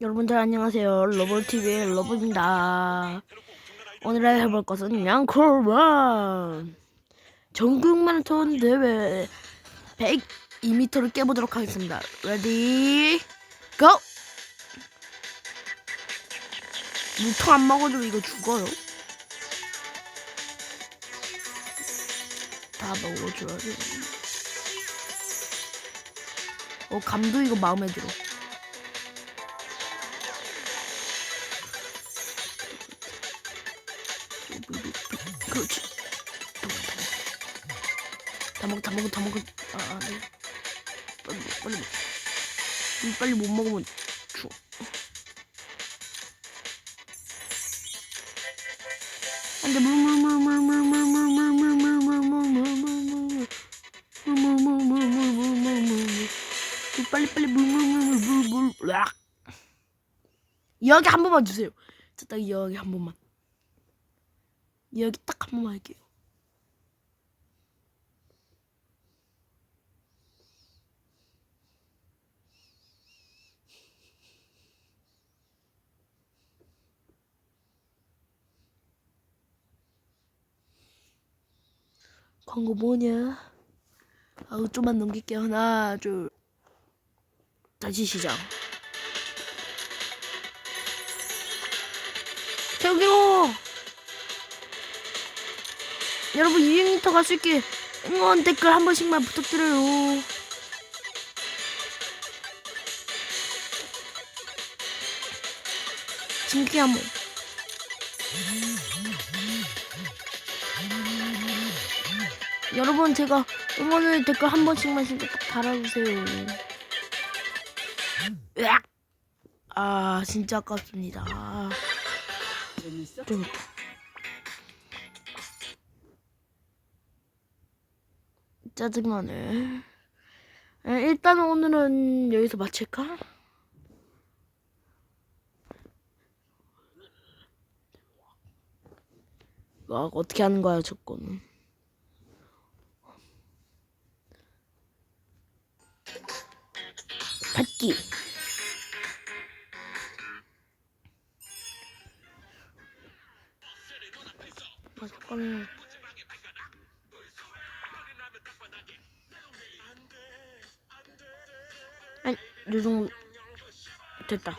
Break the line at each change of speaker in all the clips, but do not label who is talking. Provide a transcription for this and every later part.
여러분들 안녕하세요. 러블TV의 러브입니다. 오늘 해볼 것은 양콜만 전국 마라톤 대회 102m를 깨보도록 하겠습니다. 레디 고! 물통 안 먹어도 이거 죽어요. 다 먹어줘야 돼. 어 감도 이거 마음에 들어. 그렇지. 다 먹어, 다 먹어, 다 먹어. 아, 아 네. 빨리, 빨리. 음, 빨리 못 먹으면 죽어. 안돼, 물, 물, 물, 물, 물, 물, 물, 물, 물, 물, 물, 물, 물, 물, 물물물물물물물물물물물 빨리 빨리 물물물물물물 으악 여기 한 번만 주세요. 저딱 여기 한번 만. 여기 딱 한 번만 할게요. 광고 뭐냐? 아우 좀만 넘길게요. 하나, 둘. 다시 시작. 저기요. 여러분 200m 갈 수 있게 응원 댓글 한 번씩만 부탁드려요. 진키 한 번. 여러분 제가 응원의 댓글 한 번씩만 진짜 딱 달아주세요. 으악! 아 진짜 아깝습니다. 아,
재밌어?
좀 짜증나네. 에, 일단 오늘은 여기서 마칠까? 아, 어떻게 하는 거야, 저거는. 받기. 아, 잠깐만. 요 정도. 됐다.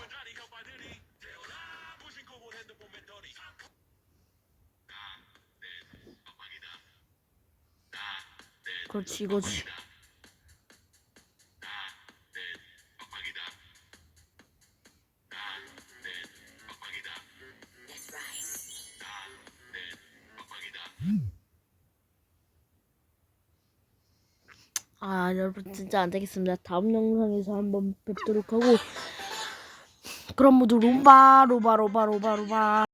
그렇지, 이거지. 아, 여러분 진짜 안 되겠습니다. 다음 영상에서 한번 뵙도록 하고 그럼 모두 롬바 로바 로바 로바 로바